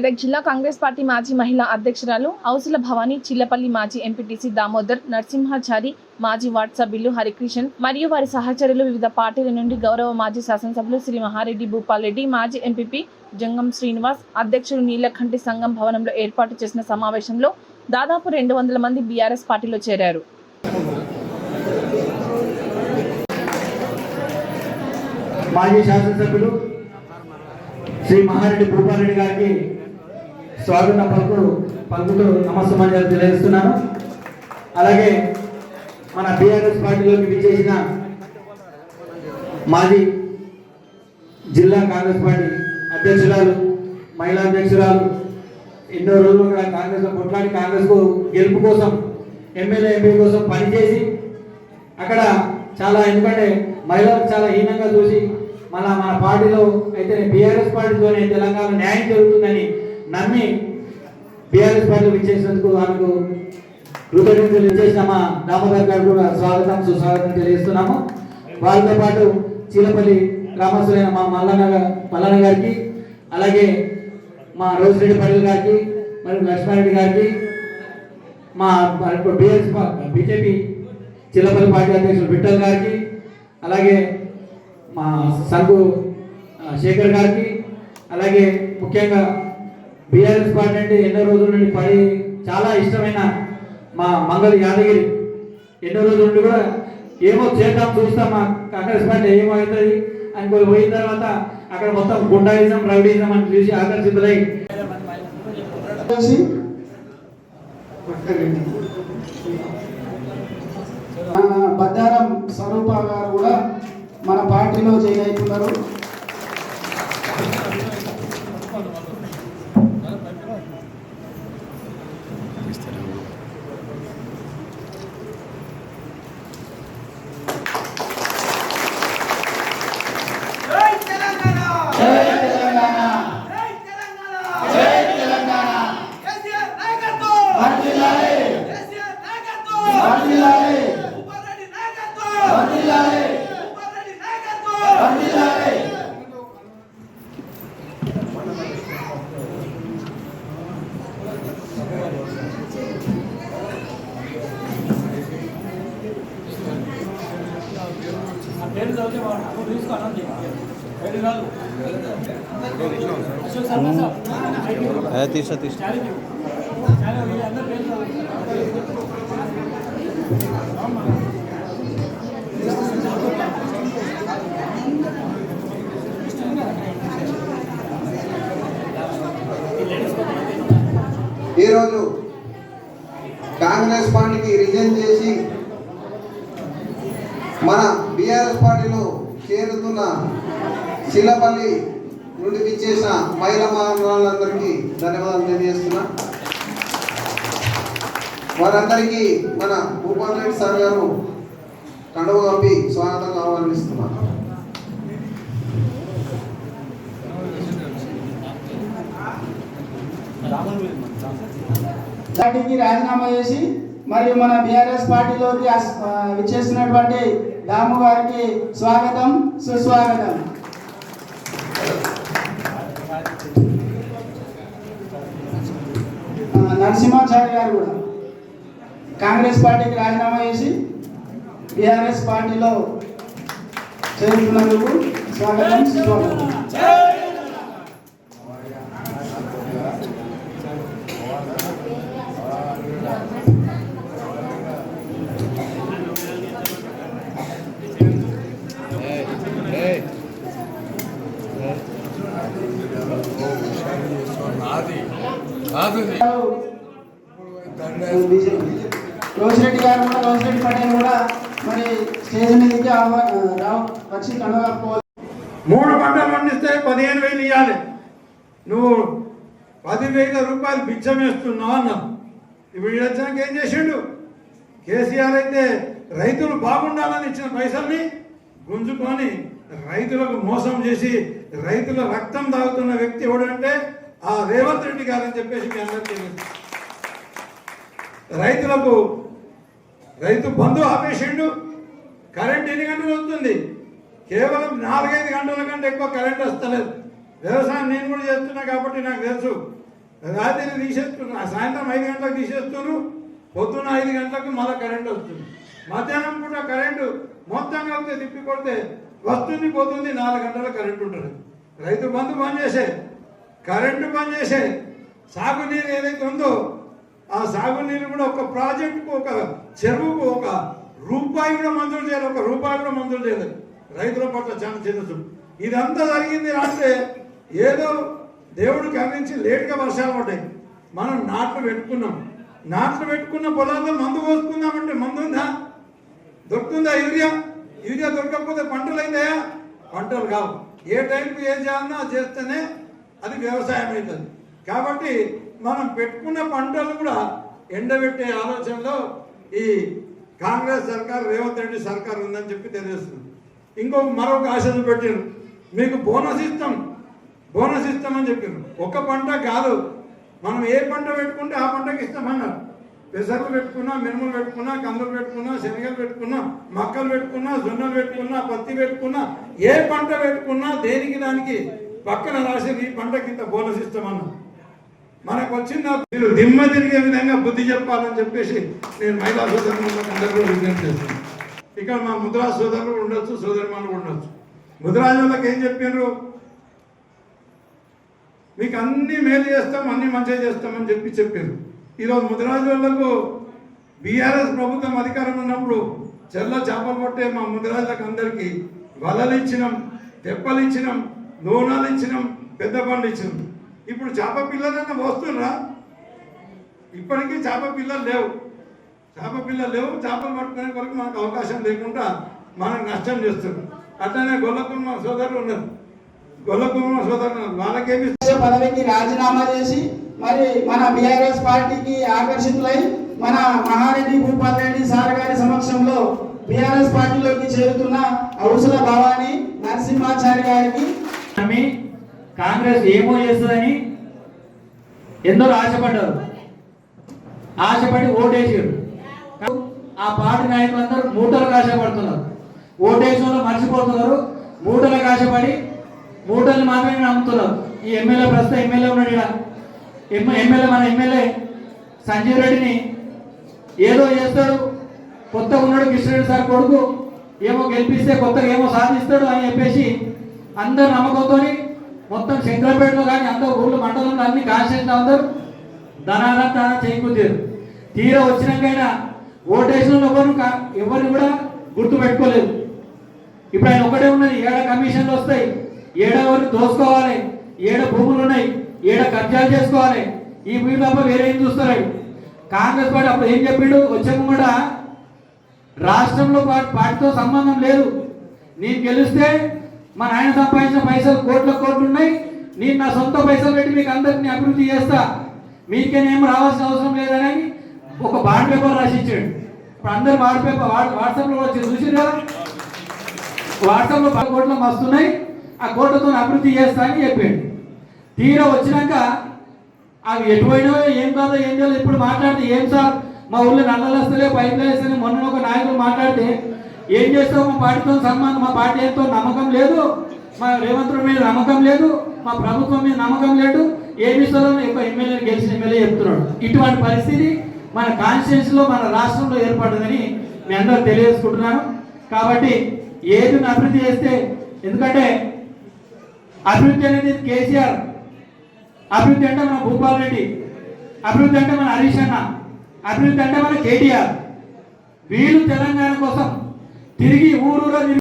మెదక్ జిల్లా కాంగ్రెస్ పార్టీ మాజీ మహిళా అధ్యక్షురాలు ఔసుల భవాని చిల్లపల్లి మాజీ ఎంపీటీసీ దామోదర్ నరసింహాచారి మాజీ వార్డ్ సభ్యులు హరికృష్ణన్ మరియు వారి సహచరులు వివిధ పార్టీల నుండి గౌరవ మాజీ శాసనసభ్యులు శ్రీ మహారెడ్డి భూపాల్ రెడ్డి మాజీ ఎంపీపీ జంగం శ్రీనివాస్ అధ్యక్షుడు నీలకంఠి సంఘం భవనంలో ఏర్పాటు చేసిన సమావేశంలో దాదాపు రెండు వందల మంది బీఆర్ఎస్ పార్టీలో చేరారు. మాజీ శాసనసభ్యులు శ్రీ మహారెడ్డి భూపారెడ్డి గారికి స్వాగతం పలుకు పలుకుతూ నమస్సమాజాలు తెలియజేస్తున్నాను. అలాగే మన బీఆర్ఎస్ పార్టీలోకి విచ్చేసిన మాజీ జిల్లా కాంగ్రెస్ పార్టీ అధ్యక్షురాలు మహిళా అధ్యక్షురాలు ఎన్నో రోజులు కూడా కాంగ్రెస్లో కొట్లాడి కాంగ్రెస్కు గెలుపు కోసం ఎమ్మెల్యే ఎంపీ కోసం పనిచేసి అక్కడ చాలా ఎందుకంటే మహిళలకు చాలా హీనంగా చూసి మన మన పార్టీలో అయితే బీఆర్ఎస్ పార్టీతోనే తెలంగాణ న్యాయం జరుగుతుందని నమ్మి బీఆర్ఎస్ పార్టీలో ఇచ్చేసినందుకు ఆమెకు కృతజ్ఞతలు ఇచ్చేసిన మా దామోదర్ గారు కూడా స్వాగతం సుస్వాగతం తెలియజేస్తున్నాము. వారితో పాటు చీలపల్లి గ్రామస్తులైన మా మల్లన్న మల్లన్న గారికి అలాగే మా రోజిరెడ్డి పటేల్ గారికి మరియు లక్ష్మారెడ్డి గారికి మా బిఎస్ బీజేపీ చిల్లపల్లి పార్టీ అధ్యక్షులు విఠల్ గారికి అలాగే మా సంఘు శేఖర్ గారికి అలాగే ముఖ్యంగా బీఆర్ఎస్ పార్టీ అంటే ఎన్నో రోజుల నుండి పడి చాలా ఇష్టమైన మా మంగళ యాదగిరి. ఎన్నో రోజుల నుండి కూడా ఏమో చేద్దాం చూస్తాం మా కాంగ్రెస్ పార్టీ ఏమవుతుంది అని పోయి పోయిన తర్వాత అక్కడ మొత్తం గుండాయిజం రౌడీజం అని చూసి ఆకర్షితులై. మన బద్దారం స్వరూప గారు కూడా మన పార్టీలో జాయిన్ ఈరోజు కాంగ్రెస్ పార్టీకి రిజైన్ చేసి మన బీఆర్ఎస్ పార్టీలో చేరుతున్న శిలపల్లి నుండి విచ్చేసిన మహిళా మహిళలందరికీ ధన్యవాదాలు తెలియజేస్తున్నా. వారందరికీ మన భూపాల్ రెడ్డి సార్ గారు కండవ కప్పి స్వాగతంగా ఆహ్వానిస్తున్నారు పార్టీకి రాజీనామా చేసి మరియు మన బీఆర్ఎస్ పార్టీలోకి విచ్చేసినటువంటి దాము గారికి స్వాగతం సుస్వాగతం ఆ, నరసింహాచారి గారు కూడా. కాంగ్రెస్ పార్టీకి రాజీనామా చేసి బీఆర్ఎస్ పార్టీలో చేరుతున్నందుకు స్వాగతం సుస్వాగతం రోజిరెడ్డి గారు కూడా రోజిరెడ్డి పటేల్ కూడా మరి స్టేజ్ మీదకి వచ్చి కనుగొనుకోవాలి మూడు పంటలు పండిస్తే పదిహేను వేలు ఇవ్వాలి నువ్వు పదివేల రూపాయలు బిచ్చం వేస్తున్నావు అన్నావు. ఇప్పుడు ఈడ ఏం చేసిండు? కేసీఆర్ అయితే రైతులు బాగుండాలని ఇచ్చిన పైసల్ని గుంజుకొని రైతులకు మోసం చేసి రైతుల రక్తం తాగుతున్న వ్యక్తి ఎవడంటే ఆ రేవంత్ రెడ్డి గారు అని చెప్పేసి మీ అందరికీ రైతులకు రైతు బంధు ఆపేసిండు కరెంట్ ఎన్ని గంటలు వస్తుంది? కేవలం నాలుగైదు గంటల కంటే ఎక్కువ కరెంట్ వస్తలేదు. వ్యవసాయం నేను కూడా చేస్తున్నా కాబట్టి నాకు తెలుసు. రాత్రి తీసేస్తున్నా సాయంత్రం ఐదు గంటలకు తీసేస్తున్నారు పొద్దున్న ఐదు గంటలకు మళ్ళీ కరెంట్ వస్తుంది. మధ్యాహ్నం పూట కరెంటు మొత్తం కలిపితే తిప్పి కొడితే వస్తుంది పోతుంది నాలుగు గంటల కరెంట్ ఉంటుంది. రైతు బంధు బంద్ చేసే కరెంటు బంద్ చేసే సాగునీరు ఏదైతే ఉందో ఆ సాగునీరు కూడా ఒక ప్రాజెక్టుకు ఒక చెరువుకు ఒక రూపాయి కూడా మంజూరు చేయాలి ఒక రూపాయి కూడా మంజూరు చేయలేదు రైతుల పట్ల చాలా చిన్న ఇదంతా జరిగింది అంటే ఏదో దేవుడు అందించి లేట్గా వర్షాలు పడ్డాయి. మనం నాట్లు పెట్టుకున్నాం. నాట్లు పెట్టుకున్న పొలాల్లో మందు పోసుకుందామంటే మందు ఉందా? దొరుకుతుందా యూరియా? యూరియా దొరకకపోతే పంటలు అయిందా పంటలు కావు. ఏ టైంకి ఏం చేయాలన్నా చేస్తేనే అది వ్యవసాయం అవుతుంది. కాబట్టి మనం పెట్టుకున్న పంటలు కూడా ఎండబెట్టే ఆలోచనలో ఈ కాంగ్రెస్ సర్కార్ రేవంత్ రెడ్డి సర్కార్ ఉందని చెప్పి తెలియజేస్తుంది ఇంకో మరొక ఆశలు పెట్టారు. మీకు బోనస్ ఇస్తాం. బోనస్ ఇస్తామని చెప్పారు. ఒక పంట కాదు. మనం ఏ పంట పెట్టుకుంటే ఆ పంటకి ఇస్తామన్నారు. పెసర్లు పెట్టుకున్నా మినుములు పెట్టుకున్నా కందులు పెట్టుకున్నా శనగలు పెట్టుకున్నా మక్కలు పెట్టుకున్నా జొన్నలు పెట్టుకున్నా పత్తి పెట్టుకున్నా ఏ పంట పెట్టుకున్నా దేనికి దానికి పక్కన రాసి ఈ పంటకి ఇంత బోనస్ ఇస్తామన్నా. మనకు వచ్చిన మీరు దిమ్మ తిరిగే విధంగా బుద్ధి చెప్పాలని చెప్పేసి నేను మహిళా సోదరులకు అందరూ విజ్ఞప్తి ఇక్కడ మా ముద్రా సోదరులు ఉండొచ్చు సోదరిమానులు ఉండొచ్చు. ముద్రాజులకు ఏం చెప్పారు మీకు అన్ని మేలు చేస్తాం అన్ని మంచిగా చేస్తామని చెప్పి చెప్పారు. ఈరోజు ముదిరాజులకు వాళ్ళకు బీఆర్ఎస్ ప్రభుత్వం అధికారం ఉన్నప్పుడు చెల్ల చేపలు పట్టే మా ముదిరాజులకు అందరికీ వలలు ఇచ్చినాం తెప్పలు ఇచ్చినాం నూనెలు ఇచ్చినాం పెద్ద పండ్లు ఇచ్చినాం ఇప్పుడు చేప పిల్లలన్నా వస్తున్నా ఇప్పటికీ చేప పిల్లలు లేవు. చేప పిల్లలు లేవు చేపలు పట్టుకునే వరకు మనకు అవకాశం లేకుండా మనం నష్టం చేస్తున్నాం. అట్లనే గొల్లకున్న సోదరులు ఉన్నారు. పదవికి రాజీనామా చేసి మరి మన బీఆర్ఎస్ పార్టీకి ఆకర్షితులై మన మహారెడ్డి భూపాల్ రెడ్డి సార్ గారి సమక్షంలో బీఆర్ఎస్ పార్టీలోకి చేరుతున్న ఔసుల భవాని నరసింహాచారి గారికి. కాంగ్రెస్ ఏమో చేస్తుందని ఎందరో ఆశపడ్డారు. ఆశపడి ఓటేసారు. ఆ పార్టీ నాయకులందరూ మూటలకు ఆశపడుతున్నారు. ఓటేసిన వాళ్ళు మర్చిపోతున్నారు. మూటలకు ఆశపడి ఓటర్లు మాత్రమే నమ్ముతున్నారు ఈ ఎమ్మెల్యే ప్రస్తుతం ఎమ్మెల్యే ఉన్నాడు ఇక్కడ ఎమ్మెల్యే మన ఎమ్మెల్యే సంజీవ్ రెడ్డిని ఏదో చేస్తాడు. కొత్తగా ఉన్నాడు కిషన్ సార్ కొడుకు. ఏమో గెలిపిస్తే కొత్తగా ఏమో సాధిస్తాడు అని చెప్పేసి అందరు నమ్మకంతో మొత్తం శంకరపేటలో కానీ అందరు ఊళ్ళో మండలంలో అన్ని కాన్స్టిట్యూషన్ అందరూ ధనాలంతా చేకూర్చారు. తీరా వచ్చినాకైనా ఓటేసిన ఎవరు కా- ఎవరిని కూడా గుర్తు పెట్టుకోలేదు ఇప్పుడు ఆయన ఒకటే ఉన్నది ఏడ కమిషన్లు వస్తాయి? ఏడవరు దోసుకోవాలి? ఏడ భూములు ఉన్నాయి? ఏడ కబ్జాలు చేసుకోవాలి? ఈ భూమి తప్ప వేరే ఏం చూస్తారు? కాంగ్రెస్ పార్టీ అప్పుడు ఏం చెప్పిండు? వచ్చాక కూడా రాష్ట్రంలో పార్టీతో సంబంధం లేదు. నేను గెలిస్తే మా నాయన సంపాదించిన పైసలు కోట్ల కోట్లు ఉన్నాయి. నేను నా సొంత పైసలు పెట్టి మీకు అందరినీ అభివృద్ధి చేస్తా. మీకేనేం రావాల్సిన అవసరం లేదని ఒక బాండ్ పేపర్ రాసి ఇచ్చాడు ఇప్పుడు అందరు బాండ్ పేపర్ వాట్సాప్లో వచ్చి చూసారు కదా? వాట్సాప్లో పది కోట్లు మస్తున్నాయి ఆ కోటతో అభివృద్ధి చేస్తా అని చెప్పాడు. తీరా వచ్చినాక అవి ఎటువైనా ఏం కాదో ఏం చేయాలో ఇప్పుడు మాట్లాడితే ఏం సార్? మా ఊళ్ళో నల్లలు వస్తలే పైపులు వేస్తలే మొన్న ఒక నాయకుడు మాట్లాడితే ఏం చేస్తావు? మా పార్టీతో సంబంధం మా పార్టీ ఎంతో నమ్మకం లేదు. మా రేవంత్ రెడ్డి మీద నమ్మకం లేదు. మా ప్రభుత్వం మీద నమ్మకం లేదు. ఏమి ఇస్తారో ఎక్కువ ఎమ్మెల్యే గెలిచిన ఎమ్మెల్యే చెప్తున్నాడు. ఇటువంటి పరిస్థితి మన కాన్స్టిట్యూన్సీలో మన రాష్ట్రంలో ఏర్పడిందని మీ అందరూ తెలియజేసుకుంటున్నాను. కాబట్టి ఏది అభివృద్ధి చేస్తే ఎందుకంటే అభివృద్ధి అనేది కేసీఆర్. అభివృద్ధి అంటే మన భూపాల్ రెడ్డి. అభివృద్ధి అంటే మన హరీష్ అన్న. అభివృద్ధి అంటే మన కేటీఆర్. వీళ్ళు తెలంగాణ కోసం తిరిగి ఊరు